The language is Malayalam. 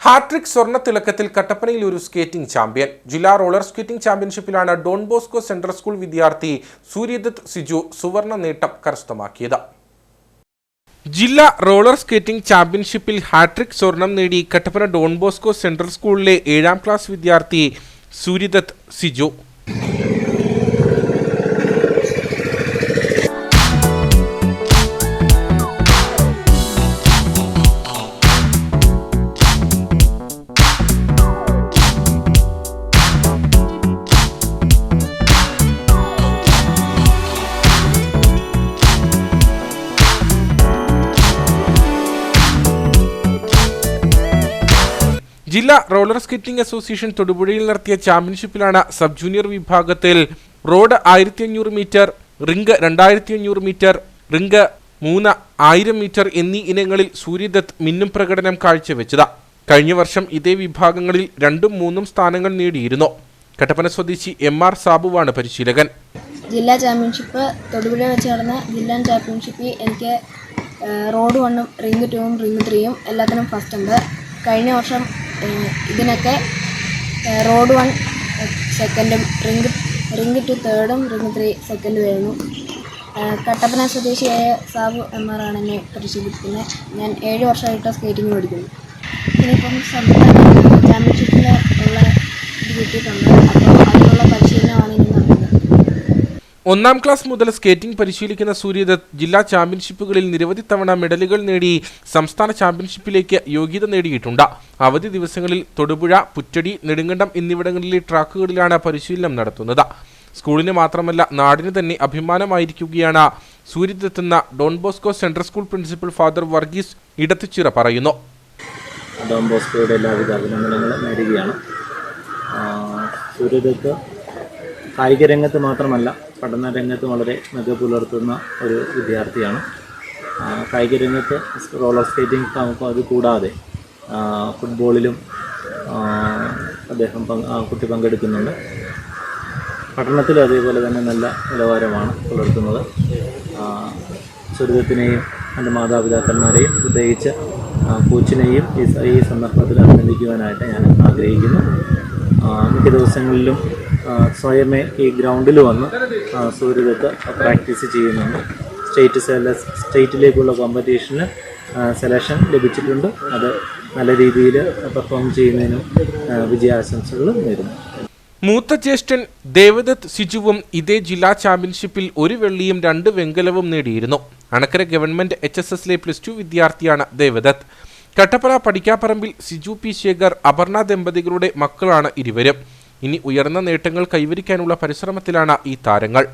ഹാട്രിക് സ്വർണ തിളക്കത്തിൽ കട്ടപ്പനയിൽ ഒരു സ്കേറ്റിംഗ് ചാമ്പ്യൻ. ജില്ലാ റോളർ സ്കേറ്റിംഗ് ചാമ്പ്യൻഷിപ്പിലാണ് ഡോൺ ബോസ്കോ സെൻട്രൽ സ്കൂൾ വിദ്യാർത്ഥി സൂര്യദത്ത് സിജു സുവർണ നേട്ടം കരസ്ഥമാക്കിയത്. ജില്ലാ റോളർ സ്കേറ്റിംഗ് ചാമ്പ്യൻഷിപ്പിൽ ഹാട്രിക് സ്വർണം നേടി കട്ടപ്പന ഡോൺ ബോസ്കോ സെൻട്രൽ സ്കൂളിലെ ഏഴാം ക്ലാസ് വിദ്യാർത്ഥി സൂര്യദത്ത് സിജു. ജില്ലാ റോളർ സ്കേറ്റിംഗ് അസോസിയേഷൻ തൊടുപുഴയിൽ നടത്തിയ ചാമ്പ്യൻഷിപ്പിലാണ് സബ് ജൂനിയർ വിഭാഗത്തിൽ റോഡ് ആയിരത്തി അഞ്ഞൂറ് മീറ്റർ റിംഗ് രണ്ടായിരത്തി അഞ്ഞൂറ് മീറ്റർ റിംഗ് മൂന്ന് ആയിരം മീറ്റർ എന്നീ ഇനങ്ങളിൽ സൂര്യദത്ത് മിന്നും പ്രകടനം കാഴ്ചവെച്ചത്. കഴിഞ്ഞ വർഷം ഇതേ വിഭാഗങ്ങളിൽ രണ്ടും മൂന്നും സ്ഥാനങ്ങൾ നേടിയിരുന്നു. കട്ടപ്പന സ്വദേശി എം ആർ സാബുവാണ് പരിശീലകൻ. ജില്ലാ ചാമ്പ്യൻഷിപ്പ് തൊടുപുഴ വെച്ച് നടന്ന ജില്ലാ ചാമ്പ്യൻഷിപ്പിൽ എനിക്ക് റോഡ് വണ്ണും റിംഗ് ടൂവും റിംഗ് ത്രീയും എല്ലാത്തിനും ഫസ്റ്റ് ഉണ്ട്. കഴിഞ്ഞ വർഷം ഇതിനൊക്കെ റോഡ് വൺ സെക്കൻഡും റിംഗ് റിംഗ് ടു തേർഡും റിംഗ് ത്രീ സെക്കൻഡും വരുന്നു കട്ടപ്പന സ്വദേശിയായ സാബു എം ആർ ആണ് എന്നെ പരിശീലിപ്പിക്കുന്നത്. ഞാൻ ഏഴ് വർഷമായിട്ട് സ്കേറ്റിംഗ് പഠിക്കുന്നു. ഇനിയിപ്പം സംസ്ഥാന ചാമ്പ്യൻഷിപ്പിൽ ഉള്ള ഇത് കിട്ടിയിട്ടുണ്ട്. അപ്പോൾ അതിനുള്ള പരിശീലനമാണ് ഒന്നാം ക്ലാസ് മുതൽ സ്കേറ്റിംഗ് പരിശീലിക്കുന്ന സൂര്യദത്ത് ജില്ലാ ചാമ്പ്യൻഷിപ്പുകളിൽ നിരവധി തവണ മെഡലുകൾ നേടി സംസ്ഥാന ചാമ്പ്യൻഷിപ്പിലേക്ക് യോഗ്യത നേടിയിട്ടുണ്ട്. അവധി ദിവസങ്ങളിൽ തൊടുപുഴ പുറ്റടി നെടുങ്കണ്ടം എന്നിവിടങ്ങളിലെ ട്രാക്കുകളിലാണ് പരിശീലനം നടത്തുന്നത്. സ്കൂളിന് മാത്രമല്ല നാടിന് തന്നെ അഭിമാനമായിരിക്കുകയാണ് സൂര്യദത്തെന്ന Don Bosco central school principal father Varghese Edathuchira പറയുന്നു. ഡോൺ ബോസ്കോയുടെ നേടുകയാണ് കായിക രംഗത്ത് മാത്രമല്ല പഠന രംഗത്ത് വളരെ മികവ് പുലർത്തുന്ന ഒരു വിദ്യാർത്ഥിയാണ്. കായിക രംഗത്ത് റോളർ സ്കേറ്റിംഗ് അത് കൂടാതെ ഫുട്ബോളിലും അദ്ദേഹം കുട്ടി പങ്കെടുക്കുന്നുണ്ട്. പഠനത്തിലും അതേപോലെ തന്നെ നല്ല നിലവാരമാണ് പുലർത്തുന്നത്. ആ, സുരതത്തിനെയും എന്റെ മാതാപിതാക്കന്മാരെയും പ്രത്യേകിച്ച് കോച്ചിനെയും ഈ സന്ദർഭത്തിൽ അഭിനന്ദിക്കുവാനായിട്ട് ഞാൻ ആഗ്രഹിക്കുന്നു. മിക്ക ദിവസങ്ങളിലും സ്വയമേ ഈ ഗ്രൗണ്ടിൽ വന്ന് സൂര്യദത്ത് പ്രാക്ടീസ് ചെയ്യുന്നുണ്ട്. സ്റ്റേറ്റ് സെല സ്റ്റേറ്റിലേക്കുള്ള കോമ്പറ്റീഷന് സെലക്ഷൻ ലഭിച്ചിട്ടുണ്ട്. അത് നല്ല രീതിയിൽ പെർഫോം ചെയ്യുന്നതിനും വിജയാശംസകൾ നേരുന്നു. മൂത്ത ജ്യേഷ്ഠൻ ദേവദത്ത് സിജുവും ഇതേ ജില്ലാ ചാമ്പ്യൻഷിപ്പിൽ ഒരു വെള്ളിയും രണ്ട് വെങ്കലവും നേടിയിരുന്നു. അണക്കര ഗവൺമെന്റ് എച്ച് എസ് എസിലെ പ്ലസ് ടു വിദ്യാർത്ഥിയാണ് ദേവദത്ത്. കട്ടപ്പന പടിക്കാപ്പറമ്പിൽ സിജു പി ശേഖർ അപർണ ദമ്പതികളുടെ മക്കളാണ് ഇരുവരും. ഇനി ഉയർന്ന നേട്ടങ്ങൾ കൈവരിക്കാനുള്ള പരിശ്രമത്തിലാണ് ഈ താരങ്ങൾ.